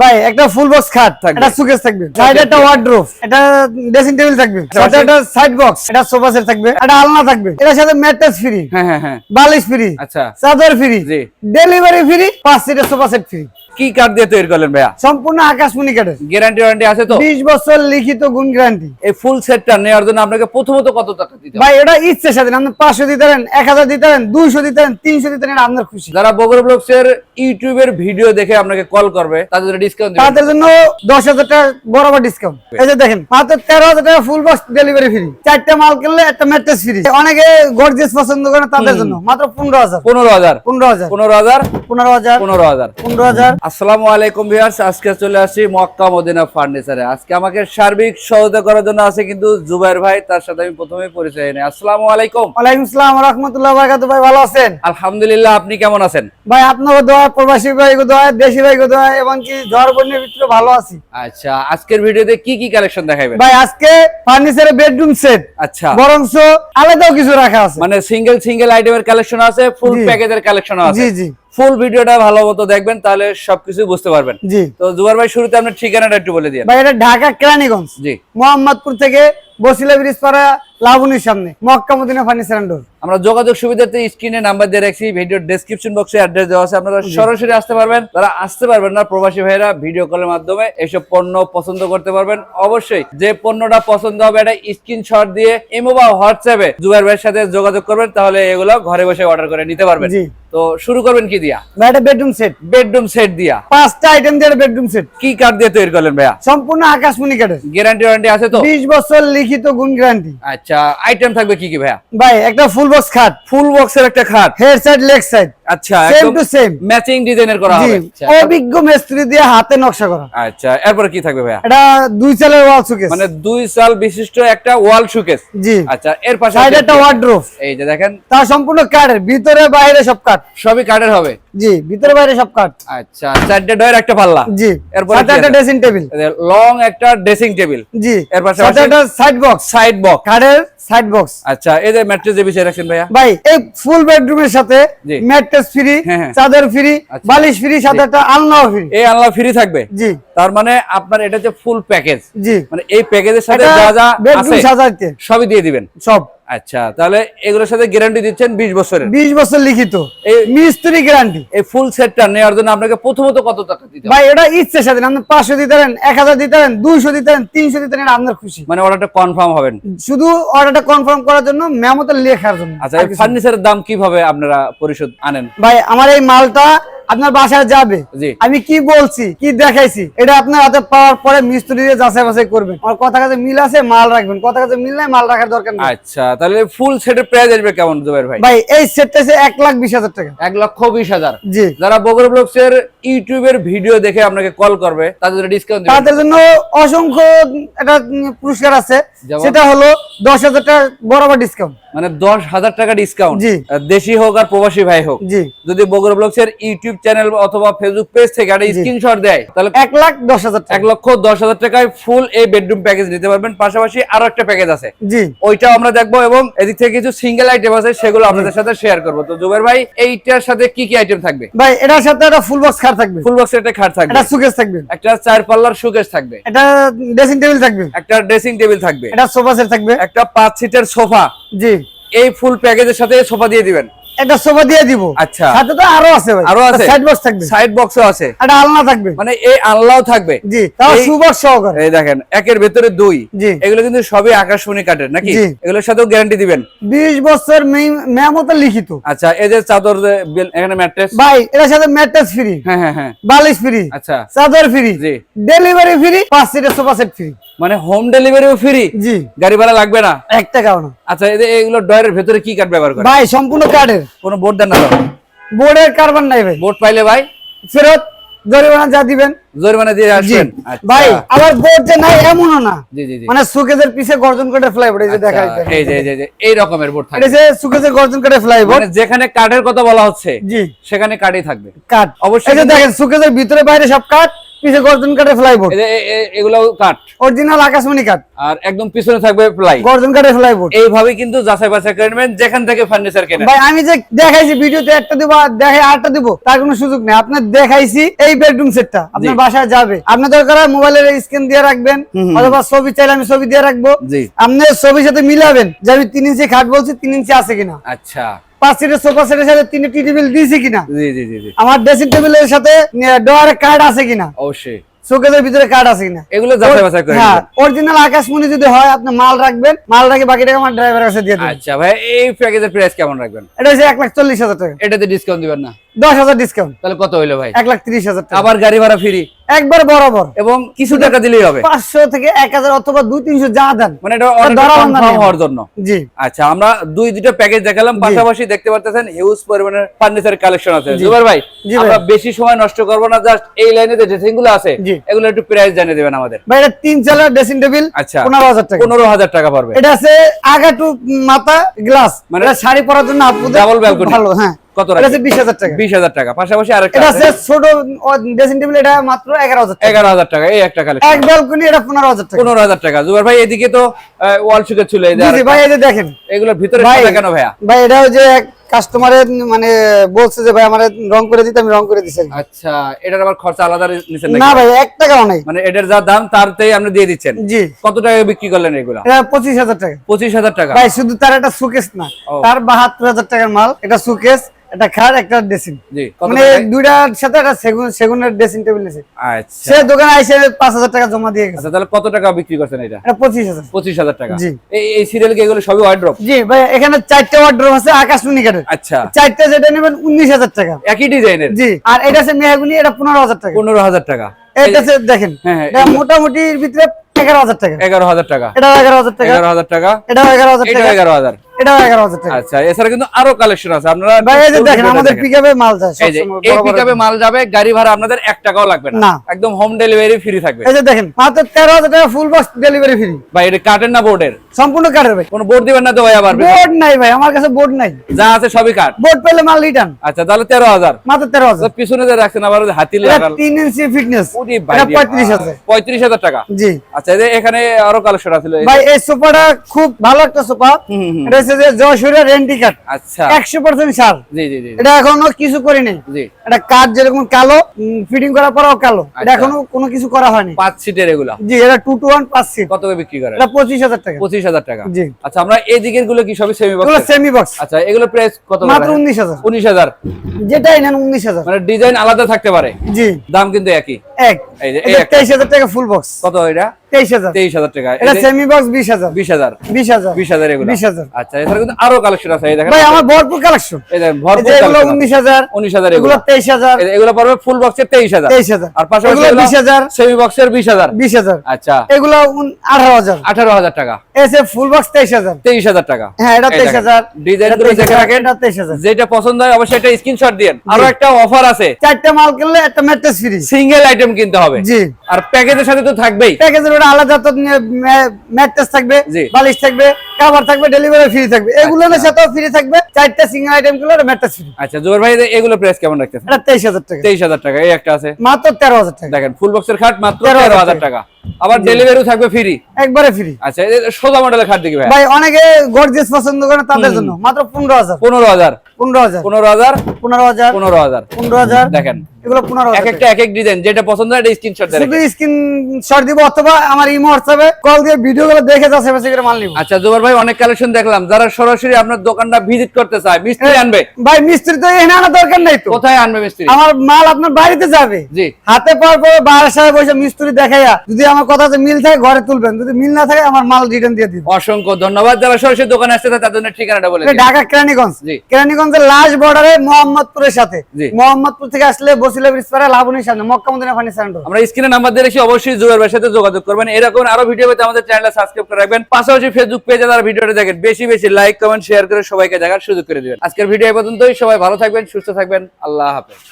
ভাই একটা full box খাট থাকবে। এটা সুকেস থাকবে। সাইডে একটা ওয়ার্ড্রোব এটা ড্রেসিং টেবিল থাকবে। সাথে একটা সাইড বক্স এটা সোফা সেট থাকবে। একটা আলনা থাকবে। এর সাথে ম্যাট্রেস ফ্রি হ্যাঁ হ্যাঁ হ্যাঁ। বালিশ ফ্রি আচ্ছা। চাদর ফ্রি জি। ডেলিভারি ফ্রি পাঁচ সিটের সোফা সেট ফ্রি কি কার দিয়ে তৈরি করলেন ভাইয়া? সম্পূর্ণ আকাশমণি কাঠের গ্যারান্টি ওয়ারেন্টি আছে তো? 20 বছর লিখিত গুণ গ্যারান্টি এই ফুল সেটটা নেওয়ার জন্য আপনাকে প্রথমত কত টাকা দিতে ভাই এটা ইচ্ছে সাথে আপনি 500 দিতে পারেন 1000 দিতে পারেন 200 দিতে পারেন 300 দিতে পারেন আপনার খুশি। যারা বগর ব্লগস এর ইউটিউব এর ভিডিও দেখে আপনাকে কল করবে তাদের জন্য ডিসকাউন্ট তাদের জন্য 10000 টাকা বরাবর ডিসকাউন্ট এই যে দেখেন মাত্র 13000 টাকা ফুল বক্স ডেলিভারি ফ্রি চারটা মাল কিনলে একটা ম্যাট্রেস ফ্রি অনেকে গর্জিয়াস পছন্দ করে তাদের জন্য। মাত্র 15000 15000 15000 15000 15000 15000 15000 আসসালামু আলাইকুম ভিউয়ার্স আজকে চলে আসি মক্কা মদিনা ফার্নিচারে। আজকে আমাকে সার্বিক সহায়তা করার জন্য আছে কিন্তু জুবাইর ভাই তার সাথে আমি পরিচয় নেই। আসসালামু আলাইকুম। ওয়ালাইকুম আসসালাম রহমতুল্লাহ ভাই ভালো আছেন? আলহামদুলিল্লাহ আপনি কেমন আছেন? ভাই আপনার দোয়া প্রবাসী ভাই দোয়া দেশি ভাই দোয়া এবং কি ঝড় বন্যের ভিতরে ভালো আছি। আচ্ছা আজকের ভিডিওতে কি কি কালেকশন দেখাবেন ভাই আজকে ফার্নিচারের বেডরুম সেট আচ্ছা। বরংস আলাদাও কিছু রাখা আছে। মানে সিঙ্গেল সিঙ্গেল আইটেমের কালেকশন আছে ফুল। প্যাকেজের কালেকশন আছে জি জি। ফুল ভিডিওটা ভালো মতো দেখবেন তাহলে সবকিছু বুঝতে পারবেন। জি। তো জুবার ভাই শুরুতে আপনার ঠিকানাটা একটু বলে দিয়ে ভাই এটা ঢাকা কেরানীগঞ্জ। জি। মোহাম্মদপুর থেকে বসিলা ব্রিজ পাড়া লাবণীর সামনে মক্কা মদিনা ফার্নিচার ডোর। আমরা যোগাযোগ সুবিধাতে স্ক্রিনে নাম্বার দিয়ে রাখছি ভিডিও ডেসক্রিপশন বক্সে অ্যাড্রেস দেওয়া আছে আপনারা সরাসরি আসতে পারবেন যারা আসতে পারবেন না প্রবাসী ভাইরা ভিডিও কলের মাধ্যমে এইসব পণ্য পছন্দ করতে পারবেন। অবশ্যই যে পণ্যটা পছন্দ হবে এটা স্ক্রিনশট দিয়ে ইমো বা হোয়াটসঅ্যাপে জুবাইর ভাইয়ের সাথে যোগাযোগ করবেন তাহলে এগুলো ঘরে বসে অর্ডার করে নিতে পারবেন। জি। তো শুরু করবেন কি দিয়া? ভাই এটা বেডরুম সেট বেডরুম সেট দিয়া। পাঁচটা আইটেম দিয়ে বেডরুম সেট কি কার্ড দিয়ে তৈরি করলেন ভাইয়া? সম্পূর্ণ আকাশমণি কাঠের গ্যারান্টি ওয়ারেন্টি আছে তো? বিশ বছর লিখিত গুণ গ্যারান্টি আচ্ছা। আইটেম থাকবে কি কি ভাইয়া? ভাই একটা ফুল বক্স খাট। ফুল বক্সের একটা খাট। হেড সাইড লেগ সাইড আচ্ছা সেম টু সেম ম্যাচিং ডিজাইনের করা হবে। আচ্ছা, অভিজ্ঞ মিস্ত্রি দিয়ে হাতে নকশা করা। আচ্ছা এরপরে কি থাকবে ভাইয়া? এটা দুই চালের ওয়াল সুকেস মানে দুই সাল বিশিষ্ট একটা ওয়াল শোকেস জি। আচ্ছা এর পাশে সাইডে একটা ওয়ার্ড্রোব এই যে দেখেন। তা সম্পূর্ণ কাঠের ভিতরে বাইরে সব কাঠ সবই কাঠের হবে? জি ভিতরে বাইরে সব কাঠ আচ্ছা চারটে ডয়ের একটা পাল্লা। জি এরপরে একটা ড্রেসিং টেবিল লং একটা ড্রেসিং টেবিল জি এর একটা সাইড বক্স সাইড বক্স কাঠের সাইড বক্স আচ্ছা এই যে ম্যাট্রেস যে রাখছেন ভাইয়া। ভাই এই ফুল বেডরুমের সাথে। ম্যাট্রেস ফ্রি হ্যাঁ। চাদর ফ্রি আচ্ছা। বালিশ ফ্রি সাথে একটা আলনাও ফ্রি এই আল্লাহ ফ্রি থাকবে? জি। তার মানে আপনার এটা হচ্ছে ফুল প্যাকেজ জি। মানে এই প্যাকেজের সাথে যা যা আছে সবই দিয়ে দিবেন? সব। আচ্ছা তাহলে এগুলোর সাথে গ্যারান্টি দিচ্ছেন বিশ বছরের। বিশ বছর লিখিত। এই মিস্ত্রি গ্যারান্টি এই ফুল সেটটা নেওয়ার জন্য আপনাকে প্রথমত কত টাকা দিতে হবে? ভাই এটা ইচ্ছে সাথে আপনি পাঁচশো দিতে পারেন এক হাজার দিতে পারেন দুইশো দিতে পারেন তিনশো দিতে পারেন আপনার খুশি। মানে অর্ডারটা কনফার্ম হবেন। শুধু অর্ডারটা কনফার্ম করার জন্য মেমোতে লেখার জন্য। আচ্ছা এই ফার্নিচারের দাম কীভাবে আপনারা পরিশোধ আনেন? ভাই আমার এই মালটা আপনার বাসায় যাবে? আমি কি বলছি কি দেখাইছি? এটা আপনার হাতে পাওয়ার পরে মিস্ত্রি দিয়ে যাচাই বাছাই করবেন। আমার কথা কাছে মিল আছে মাল রাখবেন। কথা কাছে মিল নাই মাল রাখার দরকার নেই। আচ্ছা তাহলে ফুল সেটের প্রাইস আসবে কেমন জুবাইর ভাই? ভাই এই সেটটা আছে এক লাখ বিশ হাজার টাকা। এক লক্ষ বিশ হাজার। জি। যারা বগুড়া ব্লগস এর ইউটিউবের ভিডিও দেখে আপনাকে কল করবে তাদের জন্য ডিসকাউন্ট তাদের জন্য অসংখ্য একটা পুরস্কার আছে। সেটা হলো দশ হাজার টাকা বরাবর ডিসকাউন্ট মানে দশ হাজার টাকা ডিসকাউন্ট জি। দেশি হোক আর প্রবাসী ভাই হোক। জি। যদি বগুড়া ব্লগস এর ইউটিউব চ্যানেল অথবা ফেসবুক পেজ থেকে একটা স্ক্রিনশট দেয় তাহলে এক লাখ দশ হাজার এক লক্ষ দশ হাজার টাকায় ফুল এই বেডরুম প্যাকেজ নিতে পারবেন। পাশাপাশি আরও একটা প্যাকেজ আছে। জি। ওইটাও আমরা দেখব এবং এদিক থেকে কিছু সিঙ্গেল আইটেম আছে সেগুলো আপনাদের সাথে শেয়ার করব। তো জুবের ভাই এইটার সাথে কি কি আইটেম থাকবে? ভাই এটার সাথে একটা ফুল বক্স খাট থাকবে। ফুল বক্স একটা খাট থাকবে। এটা সুকেস থাকবে। একটা চার পাল্লার সুকেশ থাকবে। এটা ড্রেসিং টেবিল থাকবে। একটা ড্রেসিং টেবিল থাকবে। এটা সোফা সেট থাকবে। একটা পাঁচ সিটের সোফা জি। এই ফুল প্যাকেজের সাথে সোফা দিয়ে দিবেন। একটা সোফা দিয়ে দিব। আচ্ছা। সাথে তো আরও আছে ভাই। আরও আছে? সাইড বক্স থাকবে। সাইড বক্সও আছে। একটা আলনা থাকবে। মানে এই আনলাও থাকবে। জি তাও সুবক্স সহকারে। এই দেখেন একের ভেতরে দুই। জি। এগুলো কিন্তু সবই আকাশমণি কাঠের নাকি? এগুলোর সাথেও গ্যারান্টি দিবেন। বিশ বছর মেমতে লিখিত। আচ্ছা এই যে চাদর এখানে ম্যাট্রেস ভাই এটার সাথে ম্যাট্রেস ফ্রি হ্যাঁ হ্যাঁ হ্যাঁ। বালিশ ফ্রি আচ্ছা। চাদর ফ্রি জি। ডেলিভারি ফ্রি পাঁচ সিটের সোফা সেট ফ্রি মানে হোম ডেলিভারিও ফ্রি জি। গাড়ি ভাড়া লাগবে না? এক টাকাও না। আচ্ছা এগুলো ডয়ের ভেতরে কি কাঠ ব্যবহার করে ভাই সম্পূর্ণ কাঠের। কোনো বোর্ড দেন না বোর্ডের কার্বন নাই ভাই। বোর্ড পাইলে ভাই? ফেরত জরিমানা যা দিবেন। জরিমানা দিয়ে আসবেন? আচ্ছা। ভাই আবার বোর্ড যে নাই এমনও না। জি জি মানে সুকেজের পিছে গর্জন করে ফ্লাইবোর্ড এই যে আচ্ছা, এই যে এই যে- এই যে এই রকমের বোর্ড থাকবে। যে সুকেজের গর্জন করে ফ্লাইবোর্ড মানে যেখানে কাঠের কথা বলা হচ্ছে জি। সেখানে কাঠই থাকবে। কাঠ। অবশ্যই এই যে দেখেন সুকেজের ভিতরে বাইরে সব কাঠ। পিছে গর্জন কাঠের ফ্লাইবোর্ড এগুলো কাঠ। অরিজিনাল আকাশমণি কাঠ। আর একদম পিছনে থাকবে প্লাই গর্জন কাঠের ফ্লাইবোর্ড এইভাবে কিন্তু যাচাই বাছাই যেখান থেকে ফার্নিচার কেনেন। ভাই আমি যে দেখাইছি ভিডিওতে একটা দিব আর দেখাই আটটা দিব তার কোনো সুযোগ নেই। আপনার দেখাইছি এই বেডরুম সেটটা আপনার বাসায় যাবে। আপনার দরকার হয় মোবাইলের স্ক্রিন দিয়ে রাখবেন। অথবা ছবি চাইলে আমি ছবি দিয়ে রাখব। আপনি ছবির সাথে মিলাবেন যে আমি তিন ইঞ্চি খাট বলছি তিন ইঞ্চি আছে কিনা। আচ্ছা। পাঁচ সিটের সোফা সেটের সাথে তিনটে টি টেবিল দিয়েছি কিনা? জি জি জি জি। আমার ড্রেসিং টেবিলের সাথে ডোয়ারে কার্ড আছে কিনা? অবশ্যই। শোকেজের ভিতরে কার্ড আছে কিনা? এগুলো যাচাই বাছাই করে হ্যাঁ। অরিজিনাল আকাশমণি যদি হয় আপনি মাল রাখবেন মাল রাখে বাকি টাকা আমার ড্রাইভারের কাছে দিয়ে দেবেন। আচ্ছা ভাই এই প্যাকেজের প্রাইস কেমন রাখবেন? এটা হচ্ছে এক লাখ চল্লিশ হাজার টাকা। এটাতে ডিসকাউন্ট দিবেন না? দশ হাজার ডিসকাউন্ট তাহলে কত হইল ভাই? এক লাখ তিরিশ হাজার টাকা। আবার গাড়ি ভাড়া ফ্রি একবার বরাবর। এবং কিছু টাকা দিলেই হবে? পাঁচশো থেকে এক হাজার অথবা দুই তিনশো যা দেন। মানে। হওয়ার জন্য। জি। আচ্ছা আমরা দুই দুটো প্যাকেজ দেখালাম। পাশাপাশি দেখতে পারতেছেন হিউজ পরিমাণের ফার্নিচার কালেকশন আছে। জুবার ভাই আমরা বেশি সময় নষ্ট করব না জাস্ট এই লাইনে যে ড্রেসিংগুলো আছে এগুলো একটু প্রাইস জানিয়ে দেবেন আমাদের। ভাই এটা তিন চালার ড্রেসিং টেবিল আচ্ছা। পনেরো হাজার টাকা। পনেরো হাজার টাকা পড়বে। এটা আছে আগা টু মাথা গ্লাস মানে এটা শাড়ি পরার জন্য খুব balcony। ভালো হ্যাঁ। কত বিশ হাজার টাকা। বিশ হাজার টাকা। পাশাপাশি আরেকটা এটা আছে। ছোট ড্রেসিং টেবিল এটা মাত্র এগারো হাজার টাকা। এগারো হাজার টাকা এই একটা কালেকশন এক ব্যালকনি এটা পনেরো হাজার টাকা। পনেরো হাজার টাকা। জুবার ভাই এদিকে তো ওয়াল শুকে ছিল এই যে। ভাই এই যে দেখেন। এগুলোর ভিতরে সাদা কেন ভাইয়া? ভাই এটা যে কাস্টমারের মানে বলছে যে ভাই আমার রং করে দিতে আমি রং করে দিছি। আচ্ছা এটার আবার খরচা আলাদা নিচ্ছেন না ভাই টাকাও নাই। মানে এটার যা দাম তারতেই আপনি দিয়ে দিচ্ছেন? জি। কত টাকা বিক্রি করলেন এগুলা? এটা পঁচিশ হাজার টাকা। পঁচিশ হাজার টাকা? ভাই শুধু তার একটা সুকেস না তার বাহাত্তর হাজার টাকার মাল এটা সুকেস একটা খাট একটা ড্রেসিং জি মানে দুইটার সাথে একটা সেগুন সেগুনের ড্রেসিং টেবিল আছে আচ্ছা। সে দোকানে আইসে পাঁচ হাজার টাকা জমা দিয়ে গেছে। আচ্ছা তাহলে কত টাকা বিক্রি করছেন এটা? এটা পঁচিশ হাজার। পঁচিশ হাজার টাকা। জি। এই সিরিয়াল কি এগুলো সবই ওয়ার্ড্রপ জি ভাই এখানে চারটে ওয়ার্ড্রোব আছে আকাশমণি আচ্ছা। চারটে যেটা নেবেন উনিশ হাজার টাকা। একই ডিজাইনের? জি আর এটা আছে এটা পনেরো হাজার টাকা। পনেরো হাজার টাকা। এটা দেখেন হ্যাঁ, হ্যাঁ, মোটামুটি ভিতরে এগারো হাজার টাকা। এগারো হাজার টাকা। এটা এগারো হাজার টাকা। এগারো হাজার টাকা। এটা এগারো হাজার টাকা। এগারো হাজার। এগারো টাকা। আচ্ছা এছাড়া কিন্তু আরও কালেকশন আছে। আপনারা ভাই এই যে দেখেন আমাদের পিকআপে মাল যায় এই যে এই বড় বড় পিকআপে মাল যাবে গাড়ি ভাড়া আপনাদের এক টাকাও লাগবে না। না। একদম হোম ডেলিভারি ফ্রি থাকবে। এই যে দেখেন মাত্র তেরো হাজার টাকা ফুল বক্স ডেলিভারি ফ্রি ভাই এটা কাটেন না বোর্ডের সম্পূর্ণ কাঠের ভাই। কোনো বোর্ড দিবেন না তো ভাই আবার? বোর্ড নাই ভাই আমার কাছে বোর্ড নাই। যা আছে সবই কাট বোর্ড পেলে মাল রিটার্ন আচ্ছা তাহলে মাত্র পিছনে যে রাখছেন আবার হাতি এটা ইঞ্চি ফিটনেস ওরে ভাই এটা রে পঁয়ত্রিশ হাজার। টাকা। জি। আচ্ছা এখানে আরও কালেকশন আছে। ভাই এই সোফাটা খুব ভালো একটা সোফা। এটা হচ্ছে যে জয়সুরের রেন্টি কাঠ। আচ্ছা। একশো পার্সেন্ট সার। জি জি জি এটা এখনও কিছু করি নাই এটা যেরকম কালো ফিটিং করার পরেও কালো। এটা আচ্ছা। এখনও কোনো কিছু করা হয়নি। পাঁচ সিটের এগুলা? জি এটা টু টু ওয়ান পাঁচ সিট। কত বিক্রি করেন এটা পঁচিশ হাজার টাকা। পঁচিশ হাজার টাকা। জি। আচ্ছা আমরা এই দিকেরগুলো কি সবই সেমি বক্স সেমি বক্স আচ্ছা এগুলো প্রাইস কত মাত্র উনিশ হাজার। উনিশ হাজার। যেটাই নেন উনিশ হাজার। মানে ডিজাইন আলাদা থাকতে পারে। জি। দাম কিন্তু একই। এক। এই যে একটা। তেইশ হাজার টাকা ফুল বক্স কত এটা? তেইশ হাজার। তেইশ হাজার টাকা। এটা সেমি বক্স বিশ হাজার। বিশ হাজার। বিশ হাজার। বিশ হাজার এগুলো। বিশ হাজার। আচ্ছা এছাড়া কিন্তু আরও কালেকশন আছে। এই দেখেন ভাই আমার ভরপুর কালেকশন এই দেখেন ভরপুর এগুলো collection উনিশ হাজার উনিশ হাজার এগুলো। এগুলো তেইশ হাজার। এগুলো পড়বে ফুল বক্সের তেইশ হাজার। তেইশ হাজার। আর পাশাপাশি বিশ হাজার। সেমি বক্সের বিশ হাজার। বিশ হাজার। আচ্ছা। এগুলো আঠারো হাজার। আঠারো হাজার টাকা। এসে ফুল বক্স তেইশ হাজার। তেইশ হাজার টাকা। হ্যাঁ এটা তেইশ হাজার। ডিজাইনগুলো দেখে রাখেন। তেইশ হাজার। যেটা পছন্দ হয় অবশ্যই একটা স্ক্রিনশট দিন আরও একটা অফার আছে। চারটা মাল কিনলে একটা ম্যাট্রেস ফ্রি সিঙ্গেল আইটেম কিনতে হবে। জি। আর প্যাকেজের সাথে তো থাকবেই। প্যাকেজের ওটা আলাদা তো ম্যাট্রেস থাকবে। বালিশ থাকবে কাভার থাকবে ডেলিভারি ফ্রি থাকবে। এগুলোর না সাথেও ফ্রি থাকবে চারটা সিঙ্গেল আইটেমগুলো ম্যাট্রেস ফ্রি আচ্ছা জোর ভাই এগুলো প্রাইস কেমন রাখতেছেন? এটা তেইশ হাজার টাকা। তেইশ হাজার টাকা এই একটা আছে। মাত্র তেরো হাজার টাকা। দেখেন ফুল বক্সের খাট মাত্র 13,000 হাজার টাকা। আবার ডেলিভারিও থাকবে ফ্রি একবারে ফ্রি আচ্ছা সোজা মডেলের খাট দেখি ভাই। ভাই অনেকে গর্জিয়াস পছন্দ করে তাদের জন্য। মাত্র দেখেন। এগুলো এক একটা এক এক ডিজাইন যেটা পছন্দ হয় এটা স্ক্রিনশট শুধু দিব অথবা আমার ইমো কল দিয়ে ভিডিও গুলো দেখে যাচ্ছে বেশি করে মাল নিব। আচ্ছা জোবার ভাই অনেক কালেকশন দেখলাম। যারা সরাসরি আপনার দোকানটা ভিজিট করতে চায় মিস্ত্রি আনবে। ভাই মিস্ত্রি তো এখানে আনা দরকার নাই তো। কোথায় আনবে মিস্ত্রি? আমার মাল আপনার বাড়িতে যাবে। জি। হাতে পাওয়ার পরে বাসায় বসে মিস্ত্রি দেখাইয়া যদি আমার কথাতে মিল থাকে ঘরে তুলবেন। যদি মিল না থাকে আমার মাল রিটার্ন দিয়ে দিবেন। অসংখ্য ধন্যবাদ। যারা সরাসরি দোকানে চায় তাদের জন্য ঠিকানাটা বলে ঢাকা কেরানীগঞ্জ। কেরানীগঞ্জের লাস্ট বর্ডারে মোহাম্মদপুরের সাথে। মোহাম্মদপুর থেকে আসলে বসিলা ব্রিজ পারে লাবণীর সামনে মক্কা মদিনা ফানি সেন্টার আমরা স্ক্রিনে নাম্বার দিয়ে রেখেছি অবশ্যই জুয়ের ভাইয়ের সাথে যোগাযোগ করবেন। এরকম আরও ভিডিও পেতে আমাদের চ্যানেলে সাবস্ক্রাইব করে রাখবেন। পাশাপাশি ফেসবুক পেজে তারা ভিডিওটা দেখেন বেশি বেশি লাইক কমেন্ট শেয়ার করে সবাইকে দেখার সুযোগ করে দিবেন। আজকের ভিডিও এই পর্যন্তই। সবাই ভালো থাকবেন সুস্থ থাকবেন। আল্লাহ হাফেজ।